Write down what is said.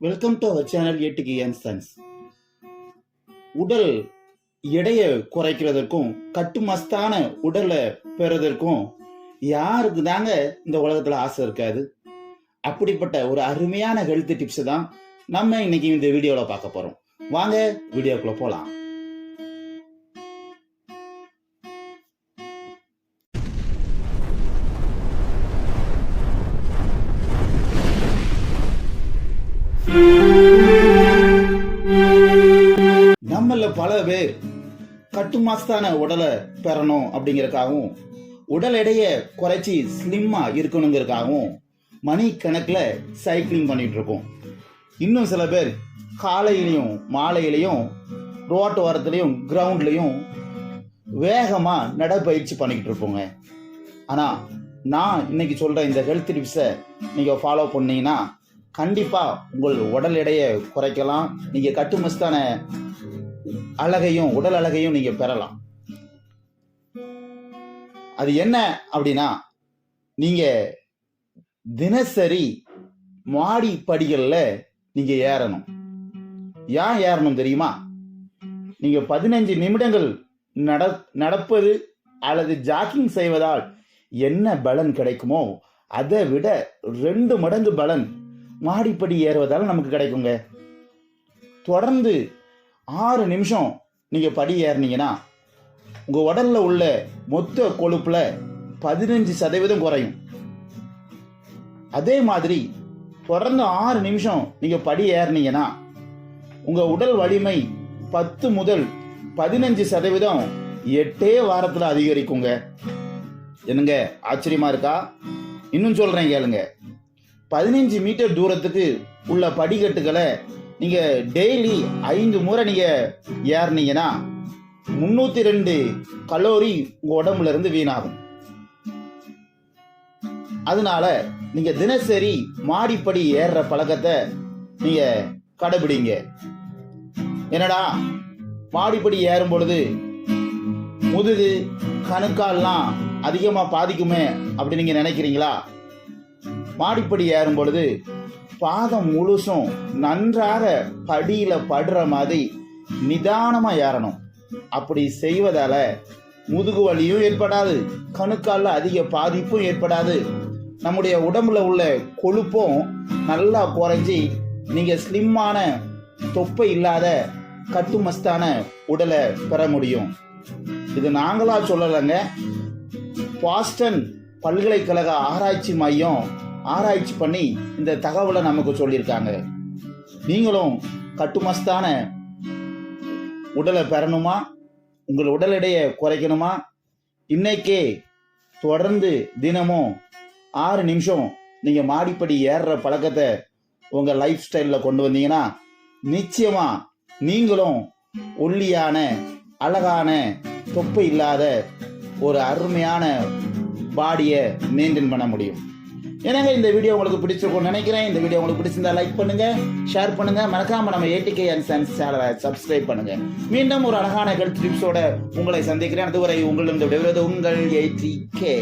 Welcome to our channel ஏட்டுக்கு and sons உடல் எடையை குறைக்கிறதற்கும் கட்டுமஸ்தான உடலை பெறுவதற்கும் யாருக்கு தாங்க இந்த உலகத்தில் ஆசை இருக்காது? அப்படிப்பட்ட ஒரு அருமையான ஹெல்த் டிப்ஸ் தான் நம்ம இன்னைக்கு இந்த வீடியோவில் பார்க்க போகிறோம் வாங்க வீடியோக்குள்ளே போகலாம் நம்மள பல பேர் கட்டுமாஸ்தான உடலை பெறணும் அப்படிங்கறக்காகவும் உடல் எடையை குறைச்சி ஸ்லிம்மா இருக்கணுங்கிறதுக்காகவும் மணி கணக்கில் சைக்கிளிங் பண்ணிட்டு இருக்கோம். இன்னும் சில பேர் காலையிலையும் மாலையிலையும் ரோட்டு ஓரத்துலையும் கிரவுண்ட்லையும் வேகமாக நடைப்பயிற்சி பண்ணிக்கிட்டு இருப்போங்க. ஆனால் நான் இன்னைக்கு சொல்கிற இந்த ஹெல்த் டிப்ஸை நீங்கள் ஃபாலோ பண்ணீங்கன்னா கண்டிப்பாக உங்கள் உடல் எடையை குறைக்கலாம். நீங்கள் கட்டுமஸ்தான அழகையும் உடல் அழகையும் நீங்கள் பெறலாம். அது என்ன அப்படின்னா நீங்கள் தினசரி மாடி படிகளில் நீங்கள் ஏறணும். ஏன் ஏறணும் தெரியுமா? நீங்கள் பதினஞ்சு நிமிடங்கள் நட நடப்பது அல்லது ஜாக்கிங் செய்வதால் என்ன பலன் கிடைக்குமோ அதை விட ரெண்டு மடங்கு பலன் மாடிப்படி ஏறுவதால் நமக்கு கிடைக்குங்க. தொடர்ந்து ஆறு நிமிஷம் நீங்கள் படி ஏறினீங்கன்னா உங்கள் உடலில் உள்ள மொத்த கொழுப்பில் பதினஞ்சு சதவீதம் குறையும். அதே மாதிரி தொடர்ந்து ஆறு நிமிஷம் நீங்கள் படி ஏறினீங்கன்னா உங்கள் உடல் வலிமை பத்து முதல் பதினஞ்சு சதவீதம் எட்டே வாரத்தில் அதிகரிக்குங்க. என்னங்க ஆச்சரியமா இருக்கா? இன்னும் சொல்கிறேன் கேளுங்க. பதினஞ்சு மீட்டர் தூரத்துக்கு உள்ள படிக்கட்டுகளை நீங்க டெய்லி ஐந்து முறை நீங்க ஏறினீங்கன்னா முன்னூத்தி ரெண்டு கலோரி உங்க உடம்புல இருந்து வீணாகும். அதனால நீங்க தினசரி மாடிப்படி ஏறுற பழக்கத்தை நீங்க கடைபிடிங்க. என்னடா? மாடிப்படி ஏறும் பொழுது முதுகு கணுக்கால்லாம் அதிகமா பாதிக்குமே அப்படின்னு நீங்க நினைக்கிறீங்களா? மாடிப்படி ஏறும் பொழுது பாதம் முழுசும் நன்றாக படியில் படுற மாதிரி நிதானமாக ஏறணும். அப்படி செய்வதால முதுகு வலியும் ஏற்படாது கணுக்கால அதிக பாதிப்பும் ஏற்படாது. நம்முடைய உடம்புல உள்ள கொழுப்பும் நல்லா குறைஞ்சி நீங்கள் ஸ்லிம்மான தொப்பை இல்லாத கட்டுமஸ்தான உடலை பெற முடியும். இது நாங்களா சொல்லலைங்க. பாஸ்டன் பல்கலைக்கழக ஆராய்ச்சி மையம் ஆராய்ச்சி பண்ணி இந்த தகவலை நமக்கு சொல்லியிருக்காங்க. நீங்களும் கட்டுமஸ்தான உடலை பெறணுமா? உங்கள் உடல் எடையை குறைக்கணுமா? இன்னைக்கே தொடர்ந்து தினமும் ஆறு நிமிஷம் நீங்கள் மாடிப்படி ஏறுற பழக்கத்தை உங்கள் லைஃப் ஸ்டைலில் கொண்டு வந்தீங்கன்னா நிச்சயமாக நீங்களும் ஒல்லியான அழகான தொப்பை இல்லாத ஒரு அருமையான பாடியை மெயின்டைன் பண்ண முடியும். எனக்கு இந்த வீடியோ உங்களுக்கு பிடிச்சிருக்கும்னு நினைக்கிறேன். இந்த வீடியோ உங்களுக்கு பிடிச்சிருந்தா லைக் பண்ணுங்க ஷேர் பண்ணுங்க. மறக்காம நம்ம ஏடிகே அண்ட் சன்ஸ் சேனலை சப்ஸ்கிரைப் பண்ணுங்க. மீண்டும் ஒரு அழகான ஹெல்த் டிப்ஸோட உங்களை சந்திக்கிறேன். அதுவரை உங்களிடம் விடுவது உங்கள் ஏடி கே